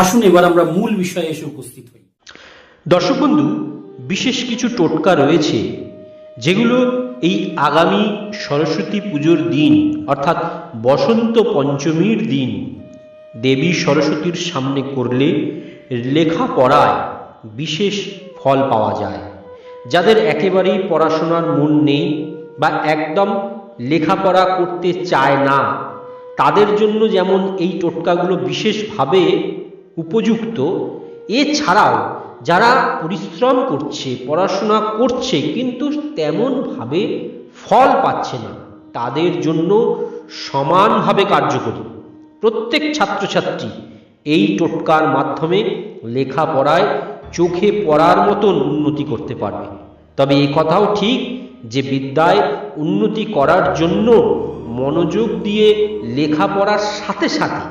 আসুন এবার আমরা মূল বিষয়ে এসে উপস্থিত হই। দর্শক বন্ধু, বিশেষ কিছু টোটকা রয়েছে, যেগুলো এই আগামী সরস্বতী পুজোর দিন, অর্থাৎ বসন্ত পঞ্চমীর দিন, দেবী সরস্বতীর সামনে করলে লেখাপড়ায় বিশেষ ফল পাওয়া যায়। যাদের একেবারেই পড়াশোনার মন নেই বা একদম লেখাপড়া করতে চায় না, তাদের জন্য যেমন এই টোটকাগুলো বিশেষভাবে উপযুক্ত। এছাড়াও যারা পরিশ্রম করছে, পড়াশোনা করছে, কিন্তু তেমনভাবে ফল পাচ্ছে না, তাদের জন্য সমানভাবে কার্যকরী। প্রত্যেক ছাত্রছাত্রী এই টোটকার মাধ্যমে লেখাপড়ায় চোখে পড়ার মতন উন্নতি করতে পারবে। তবে এই কথাও ঠিক যে বিদ্যায় উন্নতি করার জন্য মনোযোগ দিয়ে লেখাপড়ার সাথে সাথে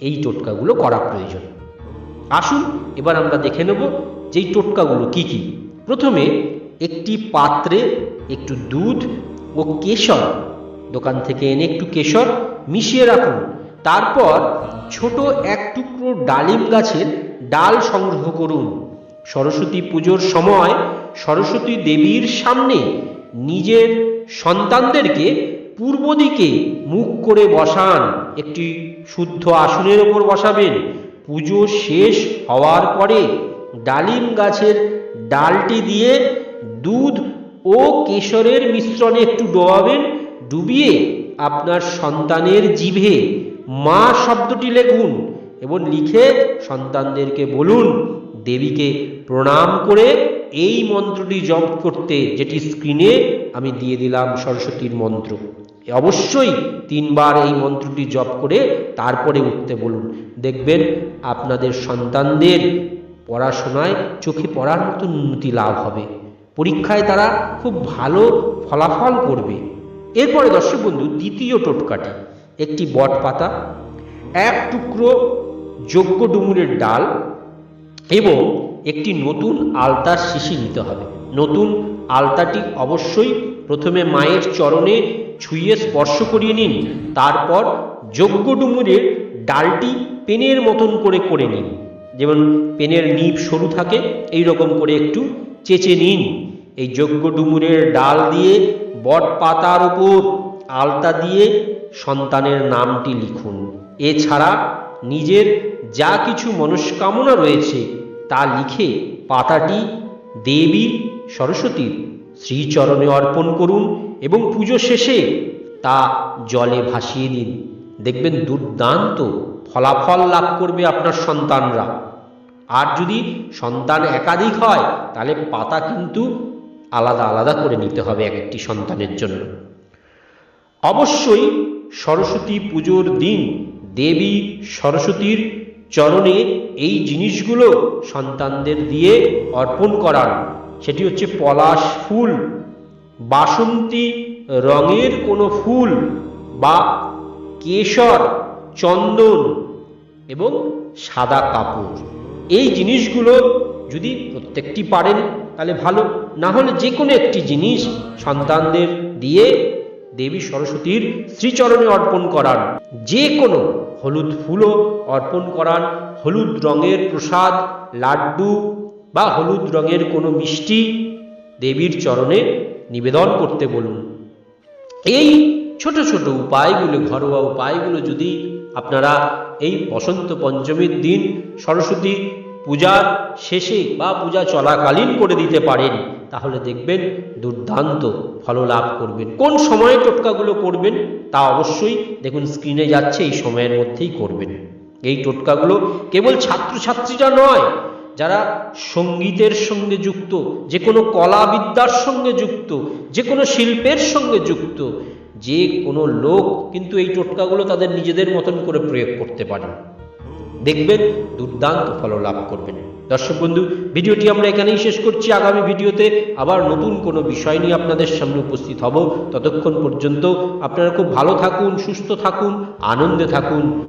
এই টোটকাগুলো করা প্রয়োজন। আসুন, এবার আমরা দেখে নেব যেই টোটকাগুলো কি কি। প্রথমে একটি পাত্রে একটু দুধ ও কেশর, দোকান থেকে এনে একটু কেশর মিশিয়ে রাখুন। তারপর ছোট এক টুকরো ডালিম গাছের ডাল সংগ্রহ করুন। সরস্বতী পুজোর সময় সরস্বতী দেবীর সামনে নিজের সন্তানদেরকে পূর্ব দিকে মুখ করে বসান। একটি শুদ্ধ আসনের ওপর বসাবেন। পুজো শেষ হওয়ার পরে ডালিম গাছের ডালটি দিয়ে দুধ ও কেশরের মিশ্রণে একটু ডোবাবেন, ডুবিয়ে আপনার সন্তানের জিভে মা শব্দটি লেখুন এবং লিখে সন্তানদেরকে বলুন, দেবীকে প্রণাম করে এই মন্ত্রটি জপ করতে, যেটি স্ক্রিনে আমি দিয়ে দিলাম সরস্বতীর মন্ত্র। অবশ্যই তিনবার এই মন্ত্রটি জপ করে তারপরে উঠতে বলুন। দেখবেন আপনাদের সন্তানদের পড়াশোনায় চোখে পড়ার মতো উন্নতি লাভ হবে। পরীক্ষায় তারা খুব ভালো ফলাফল করবে। এরপরে দর্শক বন্ধু, দ্বিতীয় টোটকাটি, একটি বট পাতা, এক টুকরো যোগ্য ডুমুরের ডাল এবং একটি নতুন আলতার শিশি নিতে হবে। নতুন আলতাটি অবশ্যই প্রথমে মায়ের চরণে ছুঁয়ে স্পর্শ করিয়ে নিন, তারপর যজ্ঞ ডুমুরের ডালটি পেনের মতন করে করে নিন। যেমন পেনের নিপ সরু থাকে এই রকম করে একটু চেচে নিন। এই যজ্ঞ ডুমুরের ডাল দিয়ে বট পাতার উপর আলতা দিয়ে সন্তানের নামটি লিখুন। এছাড়া নিজের যা কিছু মনস্কামনা রয়েছে তা লিখে পাতাটি দেবী সরস্বতীর শ্রীচরণে অর্পণ করুন এবং পুজো শেষে তা জলে ভাসিয়ে দিন দেখবেন দুর্দান্ত ফলাফল লাভ করবে আপনার সন্তানরা। আর যদি সন্তান একাধিক হয়, তাহলে পাতা কিন্তু আলাদা আলাদা করে নিতে হবে এক একটি সন্তানের জন্য। অবশ্যই সরস্বতী পুজোর দিন দেবী সরস্বতীর চরণে এই জিনিসগুলো সন্তানদের দিয়ে অর্পণ করান। সেটি হচ্ছে পলাশ ফুল। বাসন্তী রঙের কোনো ফুল বা কেশর, চন্দন এবং সাদা কাপড়। এই জিনিসগুলো যদি প্রত্যেকটি পারেন তাহলে ভালো। না হলে যে কোনো একটি জিনিস সন্তানদের দিয়ে দেবী সরস্বতীর শ্রীচরণে অর্পণ করান যে কোনো হলুদ ফুলও অর্পণ করান হলুদ রঙের প্রসাদ, লাড্ডু বা হলুদ রঙের কোনো মিষ্টি দেবীর চরণে নিবেদন করতে বলুন। এই ছোট ছোট উপায়গুলো, ঘরোয়া উপায়গুলো যদি আপনারা এই বসন্ত পঞ্চমীর দিন সরস্বতী পূজার শেষে বা পূজা চলাকালীন করে দিতে পারেন, তাহলে দেখবেন দুর্দান্ত ফল লাভ করবেন। কোন সময়ে টোটকাগুলো করবেন তা অবশ্যই দেখুন স্ক্রিনে যাচ্ছে, এই সময়ের মধ্যেই করবেন। এই টোটকাগুলো কেবল ছাত্রছাত্রীরা নয় যারা সঙ্গীতের সঙ্গে যুক্ত, যে কোনো কলাবিদ্যার সঙ্গে যুক্ত, যে কোনো শিল্পের সঙ্গে যুক্ত, যে কোনো লোক কিন্তু এই টোটকাগুলো তাদের নিজেদের মতন করে প্রয়োগ করতে পারে। দেখবেন দুর্দান্ত ফল লাভ করবেন। দর্শক বন্ধু, ভিডিওটি আমরা এখানেই শেষ করছি। আগামী ভিডিওতে আবার নতুন কোনো বিষয় নিয়ে আপনাদের সামনে উপস্থিত হব। ততক্ষণ পর্যন্ত আপনারা খুব ভালো থাকুন, সুস্থ থাকুন, আনন্দে থাকুন।